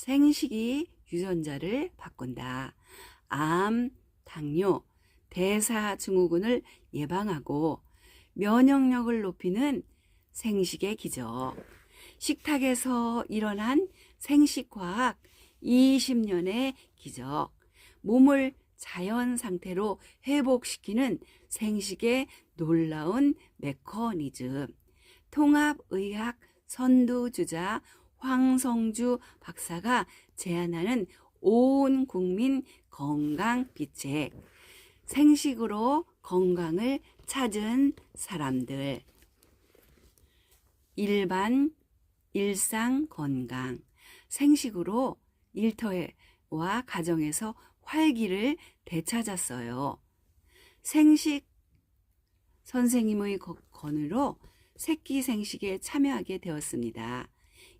생식이 유전자를 바꾼다. 암, 당뇨, 대사 증후군을 예방하고 면역력을 높이는 생식의 기적. 식탁에서 일어난 생식과학 20년의 기적. 몸을 자연 상태로 회복시키는 생식의 놀라운 메커니즘. 통합의학 선두주자 황성주 박사가 제안하는 온 국민 건강 비책. 생식으로 건강을 찾은 사람들. 일반 일상 건강. 생식으로 일터와 가정에서 활기를 되찾았어요. 생식 선생님의 거- 권유로 새끼 생식에 참여하게 되었습니다.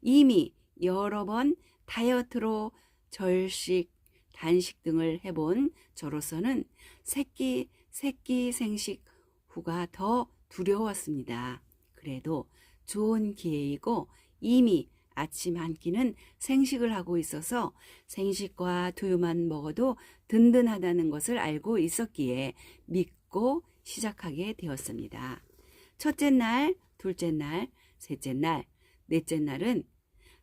이미 여러 번 다이어트로 절식, 단식 등을 해본 저로서는 새끼, 새끼 생식 후가 더 두려웠습니다. 그래도 좋은 기회이고 이미 아침 한 끼는 생식을 하고 있어서 생식과 두유만 먹어도 든든하다는 것을 알고 있었기에 믿고 시작하게 되었습니다. 첫째 날, 둘째 날, 셋째 날, 넷째 날은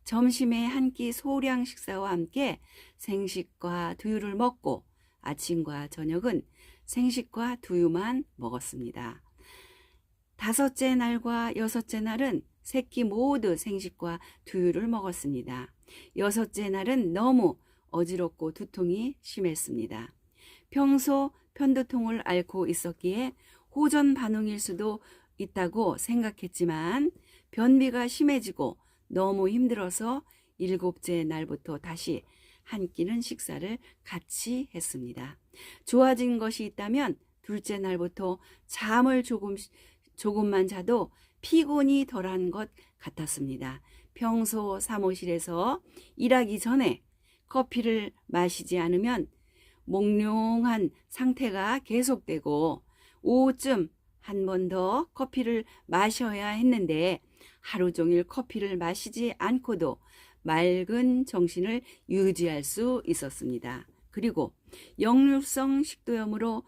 점심에 한 끼 소량 식사와 함께 생식과 두유를 먹고 아침과 저녁은 생식과 두유만 먹었습니다. 다섯째 날과 여섯째 날은 새끼 모두 생식과 두유를 먹었습니다. 여섯째 날은 너무 어지럽고 두통이 심했습니다. 평소 편두통을 앓고 있었기에 호전 반응일 수도 있다고 생각했지만 변비가 심해지고 너무 힘들어서 일곱째 날부터 다시 한 끼는 식사를 같이 했습니다. 좋아진 것이 있다면 둘째 날부터 잠을 조금 조금만 자도 피곤이 덜한 것 같았습니다. 평소 사무실에서 일하기 전에 커피를 마시지 않으면 몽룡한 상태가 계속되고 오후쯤 한 번 더 커피를 마셔야 했는데 하루 종일 커피를 마시지 않고도 맑은 정신을 유지할 수 있었습니다. 그리고 역류성 식도염으로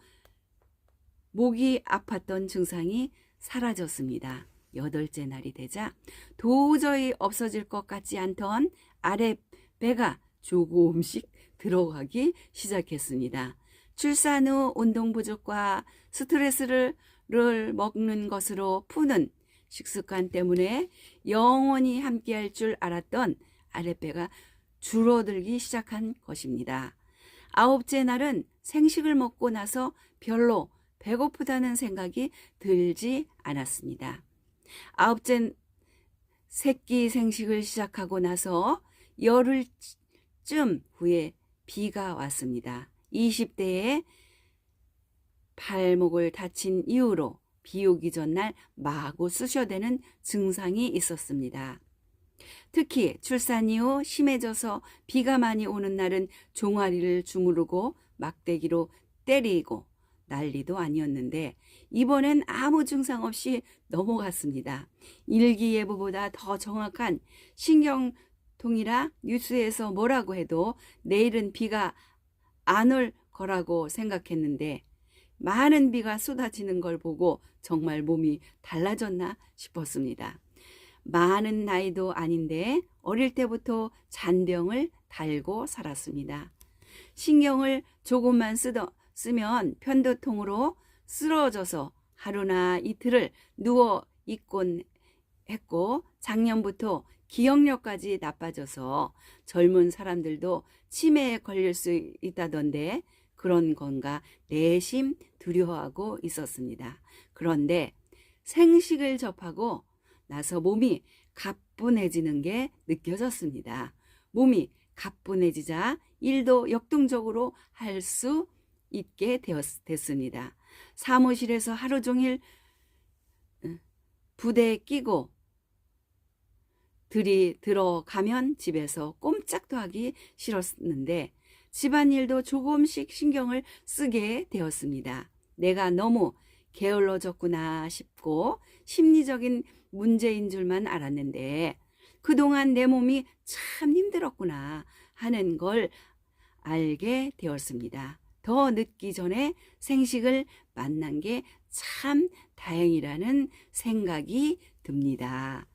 목이 아팠던 증상이 사라졌습니다. 여덟째 날이 되자 도저히 없어질 것 같지 않던 아랫배가 조금씩 들어가기 시작했습니다. 출산 후 운동 부족과 스트레스를 를 먹는 것으로 푸는 식습관 때문에 영원히 함께할 줄 알았던 아랫배가 줄어들기 시작한 것입니다. 아홉째 날은 생식을 먹고 나서 별로 배고프다는 생각이 들지 않았습니다. 아홉째 새끼 생식을 시작하고 나서 열흘쯤 후에 비가 왔습니다. 20대에 발목을 다친 이후로 비 오기 전날 마구 쑤셔대는 증상이 있었습니다. 특히 출산 이후 심해져서 비가 많이 오는 날은 종아리를 주무르고 막대기로 때리고 난리도 아니었는데 이번엔 아무 증상 없이 넘어갔습니다. 일기예보보다 더 정확한 신경통이라 뉴스에서 뭐라고 해도 내일은 비가 안 올 거라고 생각했는데 많은 비가 쏟아지는 걸 보고 정말 몸이 달라졌나 싶었습니다. 많은 나이도 아닌데 어릴 때부터 잔병을 달고 살았습니다. 신경을 조금만 쓰더, 쓰면 편도통으로 쓰러져서 하루나 이틀을 누워 있곤 했고 작년부터 기억력까지 나빠져서 젊은 사람들도 치매에 걸릴 수 있다던데 그런 건가 내심 두려워하고 있었습니다. 그런데 생식을 접하고 나서 몸이 가뿐해지는 게 느껴졌습니다. 몸이 가뿐해지자 일도 역동적으로 할 수 있게 되었, 됐습니다. 사무실에서 하루 종일 부대에 끼고 들이 들어가면 집에서 꼼짝도 하기 싫었는데 집안일도 조금씩 신경을 쓰게 되었습니다. 내가 너무 게을러졌구나 싶고 심리적인 문제인 줄만 알았는데 그동안 내 몸이 참 힘들었구나 하는 걸 알게 되었습니다. 더 늦기 전에 생식을 만난 게 참 다행이라는 생각이 듭니다.